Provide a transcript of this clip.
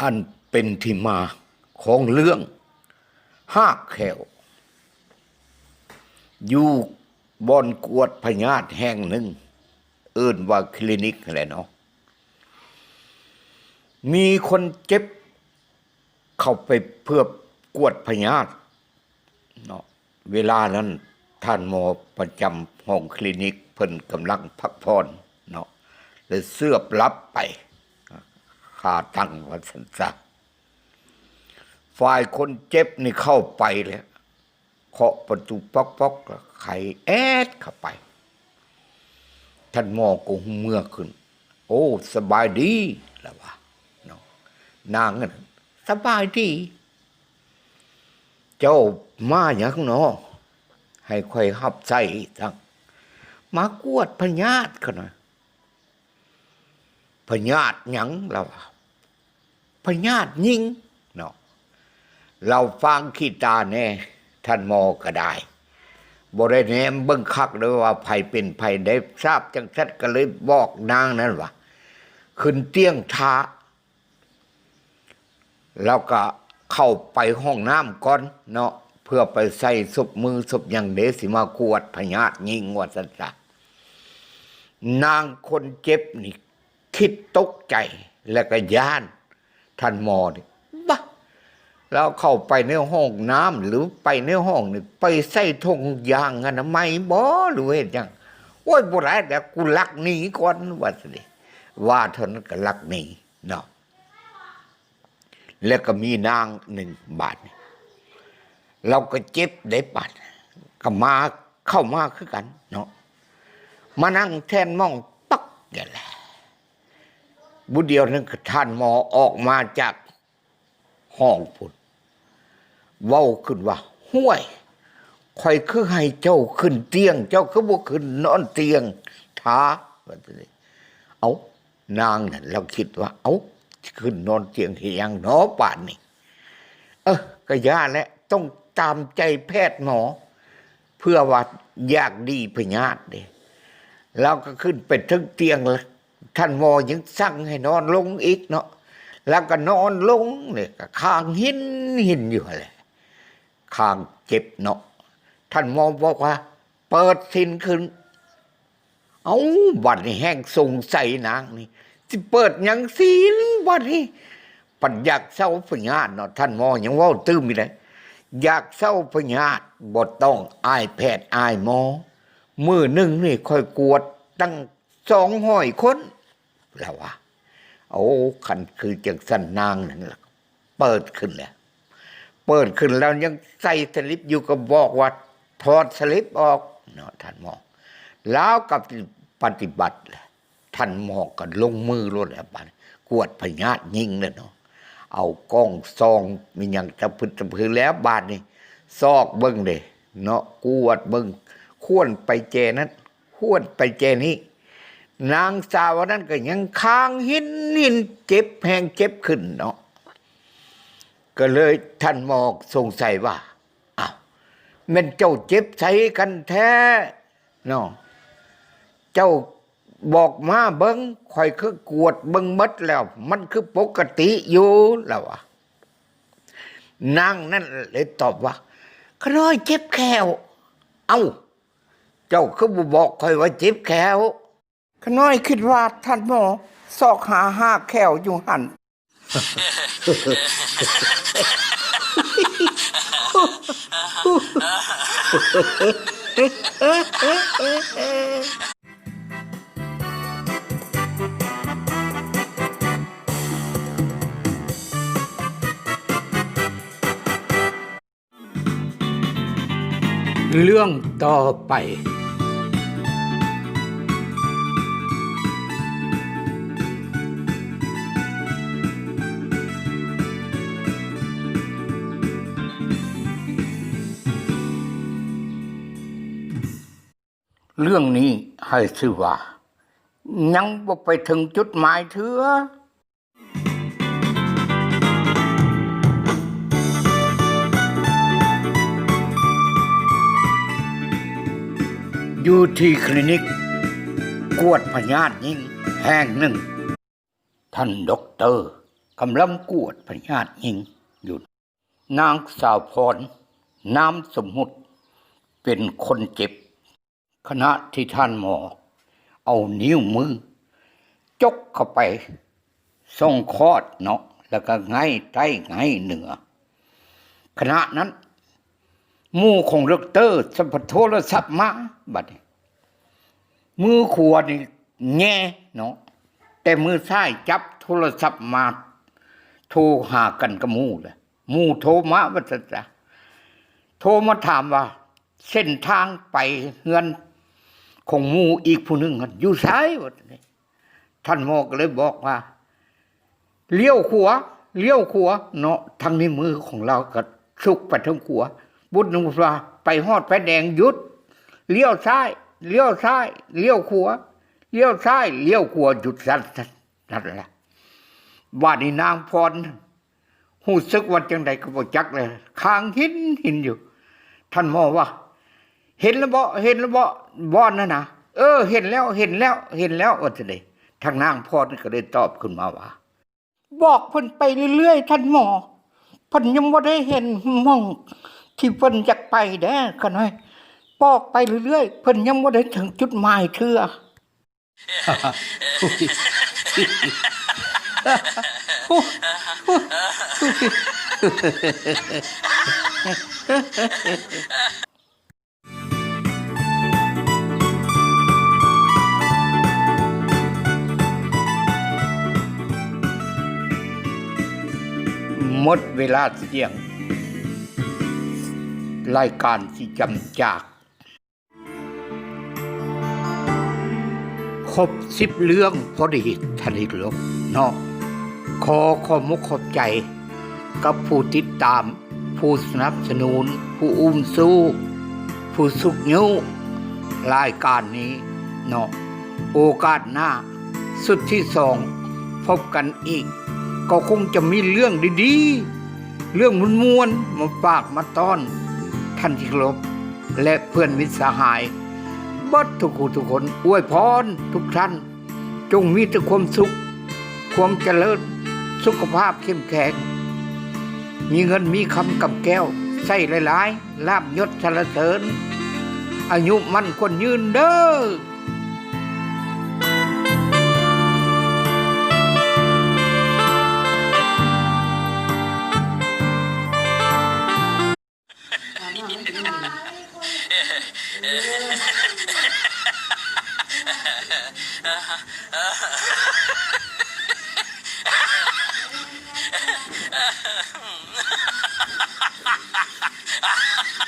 อันเป็นที่มาของเรื่องห้าแขวอยู่บอนกวดพญาตแห่งหนึ่ง เอื่นว่าคลินิกแหละเนาะมีคนเจ็บ เข้าไปเพื่อกวดพญาตเนาะเวลานั้นท่านหมอประจำห้องคลินิกเพิ่นกำลังพักผ่อนเนาะเลยเสือบรับไปาตั้งวัสันสักฝ่ายคนเจ็บนี่เข้าไปแล้วเคาะประตูป๊อกป๊อกๆไขแอดเข้าไป ท่านหมอก็หูเมื่อขึ้น โอ้สบายดีแล้ววะเนาะนางนั่นสบายดี เจ้ามาอย่างเนาะให้ค่อยหับใจทั้งมากวดพญาตกันนะพญาตหยังเรา พญาตยิงเนาะเราฟังขี้ตาแน่ท่านมอก็ได้บริเนมเบิ้งคักเลยว่าไผเป็นไผได้ทราบจังสัดก็เลยบอกนางนั่นว่าขึ้นเตียงท้าแล้วก็เข้าไปห้องน้ำก่อนเนาะเพื่อไปใส่ศพมือศพอย่างเดสิมากวดพญาตยิงวัสันตะนางคนเจ็บนี่คิดตกใจแล้วก็ย่าน ท่านหมอนี่บ้าแล้วเข้าไปในห้องน้ำหรือไปในห้องนี่ไปใส่ทงยางอนามัยบ่หรือเห็นยังโอ้ยบ่ได้แต่กูลักหนีก่อนว่าสิว่าเท่านั้นก็ลักหนีเนาะแล้วก็มีนางหนึ่งบาทนี่เราก็เจ็บได้บาทก็มาเข้ามาคือกัน เนาะมานั่งแทนมองปักอย่างแหละ บุเดียวนึงก็ท่านหมอออกมาจากห้องพุ่นเว้าขึ้นว่าห้วยคอยคือให้เจ้าขึ้นเตียง เจ้าคือบ่ขึ้นนอนเตียงท้าว่าจังซี่เอานางนั่นเราคิดว่า เอาขึ้นนอนเตียงเฮียงเนาะป่านนี้เออก็ยาแหละต้องตามใจแพทย์หมอ เพื่อว่าอยากดีพญาติเด้เราก็ขึ้นไปถึงเตียงแล้ว ท่านหมอยังสั่งให้นอนลงอีกเนาะแล้วก็นอนลงเนี่ยข้างหินหินอยู่แหละข้างเจ็บเนาะท่านหมอบอกว่า เปิดสินขึ้น เอาบัดนี้แห้งสงสัยนางนี่สิเปิดยังศีลบัดนี้ปัญญากเศร้าพญาตเนาะท่านหมอยังว่าตื้มอีเลยอยากเศร้าพญาตบ่ต้องอายแพทย์อายหมอมือหนึ่งนี่ค่อยกวดตั้งสองห้อยคน แล้ววะโอ้ขันคือจังสันนางนั่นละเปิดขึ้นแล้วเปิดขึ้นแล้วยังใส่สลิปอยู่ก็บอกว่าถอดสลิปออกเนาะท่านหมอแล้วกับปฏิบัติแหละท่านหมอกันลงมือรถแล้วบัดกวดพญาตยิงเลยเนาะเอากล้องซองมีอย่างจะพึดจะพือแล้วบาดนี่ซอกเบิ้งเลยเนาะกวดเบิ้งขวนไปเจนั้นขวนไปเจนี้ นางสาวนั้นก็ยังค้างหินหินเจ็บแหงเจ็บขึ้นเนาะก็เลยท่านหมอกสงสัยว่าอ้าวมันเจ้าเจ็บใส่กันแท้เนาะเจ้าบอกมาเบิงคอยคือกวดเบิงมัดแล้ว มันคือปกติอยู่แล้วอะนางนั่นเลยตอบว่าขน้อยเจ็บแขวเอ้า เจ้าคือบอกคอยว่าเจ็บแขว ขน้อยคิดว่าท่านหมอซอกหาห้าแขวอยู่หันเรื่องต่อไป เรื่องนี้ให้ชื่อว่า ยังบ่ไปถึงจุดหมายเถืออยู่ที่คลินิก กวดพญาติยิงแห่งหนึ่ง ท่านด็อกเตอร์กำลังกวดพญาติยิงอยู่นางสาวพรนามสมมุติ เป็นคนเจ็บ ขณะที่ท่านหมอ เอานิ้วมือ จกเข้าไปส่งคลอดเนาะแล้วก็ไงใต้ไงเหนือขณะนั้นมู่ของดอกเตอร์สัมปโทรศัพท์มาบัดมือขวานี่แง่เนาะแต่มือซ้ายจับโทรศัพท์มา โทรหากันกับมู่เลยมู่โทรมาว่าจะจะโทรมาถามว่า เส้นทางไปเฮือน ของมูอีกผู้หนึ่งอยู่ซ้ายวะนี่ท่านหมอก็เลยบอกว่า เลี้ยวขวาเลี้ยวขวาเนาะทางนี้มือของเราก็สุกไปทางขวาบุญนุว่าไปฮอดไฟแดงหยุดเลี้ยวซ้ายเลี้ยวซ้ายเลี้ยวขวาเลี้ยวซ้ายเลี้ยวขวาหยุดสั้นนั่นแหละว่านี่นางพรหูซึกวันจังใดก็บ่จักเลยคางหินหินอยู่ ท่านหมอว่า เห็นแล้วบ่เห็นแล้วบ่บ่อนนั่นนะเออ เห็นแล้วเห็นแล้วเห็นแล้วว่าจะได้ทางนางพรก็เลยตอบขึ้นมาว่า บอกเพิ่นไปเรื่อยๆท่านหมอเพิ่นยังบ่ได้เห็นมองที่เพิ่นอยากไปเด้อก็น้อยบอกไปเรื่อยๆเพิ่นยังบ่ได้ถึงจุดหมายเทื่อ หมดเวลาเที่ยง รายการที่จำจาก ครบสิบเรื่องพอดีทนิลกเนาะขอขอมุกขอบใจ กับผู้ติดตาม ผู้สนับสนุน ผู้อุ้มสู้ ผู้สุกยิ้วรายการนี้เนาะโอกาสหน้า สุดที่สอง พบกันอีก ก็คงจะมีเรื่องดีๆ เรื่องมวนๆมาฝากมาต้อน ท่านที่ครพและเพื่อนมิตรสหายบัดทุกคนทุกคนอวยพรทุกท่าน จงมีแต่ความสุข ความเจริญสุขภาพเข้มแข็ง มีเงินมีคำกับแก้ว ใส่หลายๆลาบยศสรรเสริญ อายุมั่นคนยืนเด้อ Ha ha ha!